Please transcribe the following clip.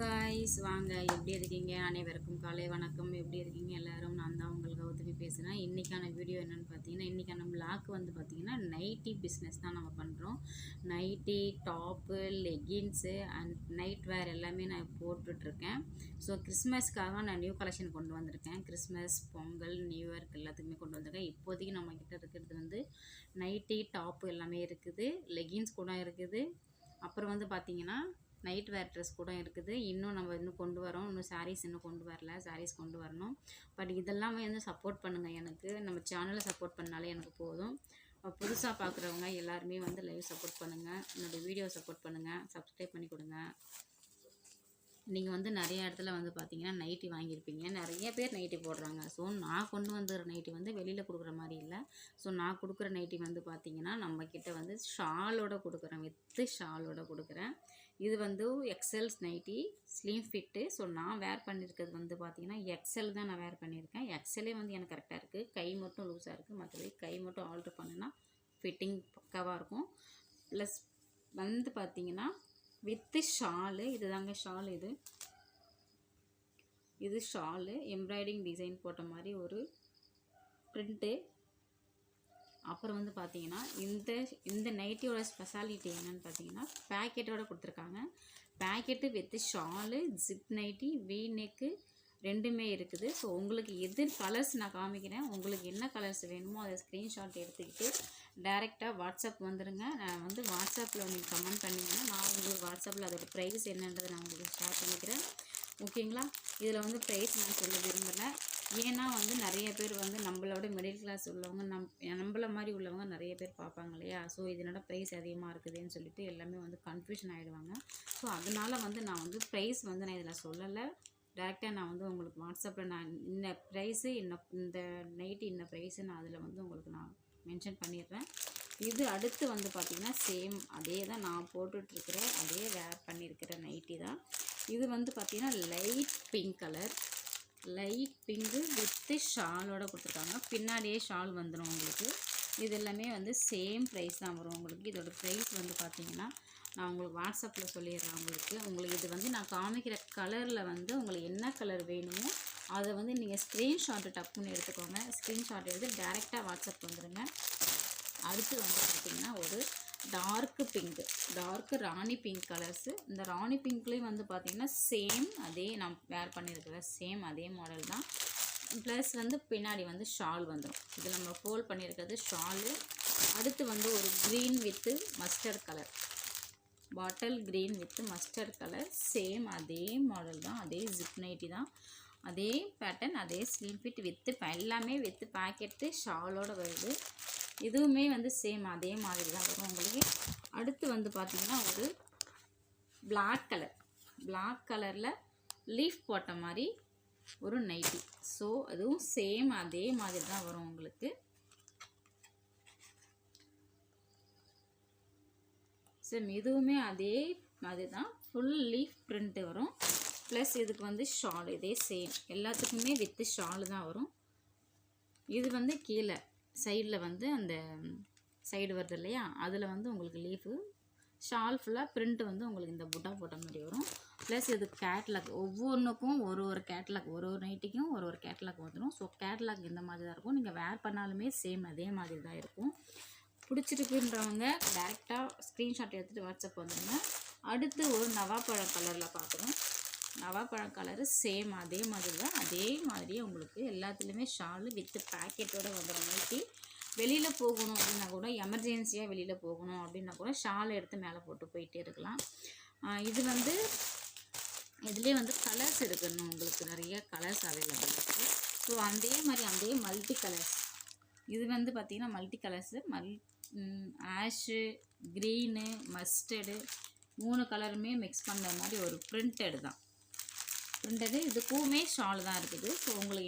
Guys வாங்க எப்படி இருக்கீங்க? அனைவருக்கும் காலை வணக்கம். எப்படி இருக்கீங்க? எல்லோரும் நான் தான் உங்கள் கௌதமி பேசுகிறேன் இன்றைக்கான வீடியோ என்னென்னு பார்த்தீங்கன்னா இன்றைக்கான பிளாக் வந்து பார்த்தீங்கன்னா நைட்டி பிஸ்னஸ் தான் நம்ம பண்ணுறோம் nighty top leggings and nightwear எல்லாமே நான் போட்டுட்ருக்கேன். ஸோ கிறிஸ்மஸ்க்காக நான் நியூ கலெக்ஷன் கொண்டு வந்திருக்கேன். கிறிஸ்மஸ் பொங்கல் நியூ இயர்க் எல்லாத்துக்குமே கொண்டு வந்திருக்கேன். இப்போதைக்கு நம்மக்கிட்ட இருக்கிறது வந்து நைட்டி டாப்பு எல்லாமே இருக்குது. லெகின்ஸ் கூட இருக்குது. அப்புறம் வந்து பார்த்தீங்கன்னா நைட் வேர் ட்ரெஸ் கூட இருக்குது. இன்னும் நம்ம இன்னும் கொண்டு வரோம். இன்னும் சாரீஸ் இன்னும் கொண்டு வரல. சாரீஸ் கொண்டு வரணும். பட் இதெல்லாமே வந்து சப்போர்ட் பண்ணுங்கள் எனக்கு. நம்ம சேனலை சப்போர்ட் பண்ணாலே எனக்கு போதும். புதுசாக பார்க்குறவங்க எல்லாருமே வந்து லைவ் சப்போர்ட் பண்ணுங்கள் என்னோடய வீடியோ சப்போர்ட் பண்ணுங்கள் சப்ஸ்கிரைப் பண்ணி கொடுங்க. நீங்கள் வந்து நிறைய இடத்துல வந்து பார்த்தீங்கன்னா நைட்டி வாங்கியிருப்பீங்க. நிறைய பேர் நைட்டி போடுறாங்க. ஸோ நான் கொண்டு வந்துடுற நைட்டி வந்து வெளியில் கொடுக்குற மாதிரி இல்லை. ஸோ நான் கொடுக்குற நைட்டி வந்து பார்த்தீங்கன்னா நம்மக்கிட்ட வந்து ஷாலோட கொடுக்குறேன். வித்து ஷாலோட கொடுக்குறேன். இது வந்து எக்ஸல்ஸ் நைட்டி ஸ்லீம் ஃபிட்டு ஸோ நான் வேர் பண்ணியிருக்கிறது வந்து பார்த்திங்கன்னா எக்ஸல் தான் நான் வேர் பண்ணியிருக்கேன் எக்ஸலே வந்து எனக்கு கரெக்டாக இருக்குது கை மட்டும் லூஸாக இருக்குது மற்றபடி கை மட்டும் ஆல்ட்ரு பண்ணுன்னா ஃபிட்டிங் பக்காவாக இருக்கும். ப்ளஸ் வந்து பார்த்திங்கன்னா வித்து ஷாலு இது தாங்க ஷால் இது. இது ஷாலு எம்ப்ராய்டிங் டிசைன் போட்ட மாதிரி ஒரு ப்ரிண்ட்டு அப்புறம் வந்து பார்த்தீங்கன்னா இந்த இந்த நைட்டியோட ஸ்பெஷாலிட்டி என்னென்னு பார்த்தீங்கன்னா பேக்கெட்டோட கொடுத்துருக்காங்க. Packet with shawl zip nighty V neck ரெண்டுமே இருக்குது. ஸோ உங்களுக்கு எது கலர்ஸ் நான் காமிக்கிறேன் உங்களுக்கு என்ன கலர்ஸ் வேணுமோ அதை ஸ்க்ரீன்ஷாட் எடுத்துக்கிட்டு டேரெக்டாக வாட்ஸ்அப் வந்துடுங்க நான் வந்து வாட்ஸ்அப்பில் நீங்கள் கமெண்ட் பண்ணிங்கன்னா நான் உங்களுக்கு வாட்ஸ்அப்பில் அதோடய ப்ரைஸ் என்னன்றதை நான் உங்களுக்கு ஷேர் பண்ணிக்கிறேன். ஓகேங்களா இதில் வந்து ப்ரைஸ் நான் சொல்ல விரும்பலை. ஏன்னா வந்து நிறைய பேர் வந்து நம்மளோட மிடில் கிளாஸ் உள்ளவங்க நம் நம்மள மாதிரி உள்ளவங்க நிறைய பேர் பார்ப்பாங்க இல்லையா? ஸோ இதனோட ப்ரைஸ் அதிகமாக இருக்குதுன்னு சொல்லிட்டு எல்லாமே வந்து கன்ஃபியூஷன் ஆகிடுவாங்க ஸோ அதனால் வந்து நான் வந்து ப்ரைஸ் வந்து நான் இதில் சொல்லலை. டேரெக்டாக நான் வந்து உங்களுக்கு வாட்ஸ்அப்பில் நான் இந்த ப்ரைஸு இன்ன இந்த நைட்டு இந்த ப்ரைஸு நான் அதில் வந்து உங்களுக்கு நான் மென்ஷன் பண்ணிடுறேன். இது அடுத்து வந்து பார்த்திங்கன்னா சேம் அதே தான் நான் போட்டுட்ருக்கிற அதே வேர் பண்ணியிருக்கிற நைட்டி தான். இது வந்து பார்த்திங்கன்னா light pink colour light pink with ஷாலோட கொடுத்துருக்காங்க. பின்னாடியே ஷால் வந்துடும் உங்களுக்கு. இது எல்லாமே வந்து சேம் ப்ரைஸ் தான் வரும் உங்களுக்கு. இதோட ப்ரைஸ் வந்து பார்த்திங்கன்னா நான் உங்களுக்கு வாட்ஸ்அப்பில் சொல்லிடுறேன் உங்களுக்கு. உங்களுக்கு இது வந்து நான் காமிக்கிற கலரில் வந்து உங்களுக்கு என்ன கலர் வேணுமோ அதை வந்து நீங்கள் ஸ்க்ரீன்ஷாட்டு டப்புன்னு எடுத்துக்கோங்க. ஸ்க்ரீன்ஷாட் எடுத்து டேரெக்டாக வாட்ஸ்அப் வந்துடுங்க அடுத்து வந்து பார்த்திங்கன்னா ஒரு dark pink dark rani pink colours இந்த ராணி பிங்க்லேயும் வந்து பார்த்திங்கன்னா சேம் அதே நான் வேர் பண்ணியிருக்கிற சேம் அதே மாடல் தான். ப்ளஸ் வந்து பின்னாடி வந்து ஷால் வந்துடும் இது நம்ம ஃபோல்ட் பண்ணியிருக்கிறது ஷாலு அடுத்து வந்து ஒரு green with mustard colour bottle green with mustard colour same அதே மாடல் தான் அதே ஜிப் நைட்டி தான். அதே பேட்டர்ன் அதே ஸ்லீம் ஃபிட் வித்து எல்லாமே வித்து பேக்கெட்டு ஷாலோடு வருது. இதுவுமே வந்து சேம் அதே மாதிரி தான் வரும். உங்களுக்கு அடுத்து வந்து பார்த்திங்கன்னா ஒரு பிளாக் கலர் பிளாக் கலரில் லீஃப் போட்ட மாதிரி ஒரு நைட்டி ஸோ அதுவும் சேம் அதே மாதிரி தான் வரும் உங்களுக்கு. சேம் இதுவுமே அதே மாதிரி தான். ஃபுல் லீஃப் பிரிண்ட்டு வரும். ப்ளஸ் இதுக்கு வந்து ஷால் இதே சேம் எல்லாத்துக்குமே வித்து ஷால் தான் வரும். இது வந்து கீழே. சைடில் வந்து அந்த சைடு வருது இல்லையா? அதில் வந்து உங்களுக்கு லீஃபு ஷால் ஃபுல்லாக ப்ரிண்ட்டு வந்து உங்களுக்கு இந்த புட்டா போட்ட மாதிரி வரும். ப்ளஸ் இது கேட்லாக் ஒவ்வொன்றுக்கும் ஒரு ஒரு கேட்லாக் ஒரு ஒரு நைட்டிக்கும் ஒரு ஒரு கேட்லாக் வந்துடும் ஸோ கேட்லாக் இந்த மாதிரி தான் இருக்கும். நீங்கள் வேர் பண்ணாலுமே சேம் அதே மாதிரி தான் இருக்கும். பிடிச்சிருக்குன்றவங்க டேரெக்டாக ஸ்க்ரீன்ஷாட் எடுத்துகிட்டு வாட்ஸ்அப் வந்துடுங்க அடுத்து ஒரு நவாப்பழம் கலரில் பார்க்குறோம் பவாப்பழம் கலரு சேம் அதே மாதிரி தான் அதே மாதிரியே உங்களுக்கு எல்லாத்துலேயுமே ஷாலு வித்து பேக்கெட்டோடு வந்துடும் நைட்டி வெளியில் போகணும் அப்படின்னா கூட எமர்ஜென்சியாக வெளியில் போகணும் அப்படின்னா கூட ஷால் எடுத்து மேலே போட்டு போயிட்டே இருக்கலாம். இது வந்து இதுலேயே வந்து கலர்ஸ் எடுக்கணும். உங்களுக்கு நிறைய கலர்ஸ் அவைலபிள் இருக்குது ஸோ அதே மாதிரி அதே மல்டி கலர்ஸ் இது வந்து பார்த்திங்கன்னா மல்டி கலர்ஸு மல் ஆஷு க்ரீனு மஸ்டர்டு மூணு கலருமே மிக்ஸ் பண்ணுற மாதிரி ஒரு பிரிண்டட் தான். பிரிண்டடு இதுக்குமே ஷால் தான் இருக்குது. ஸோ உங்களுக்கு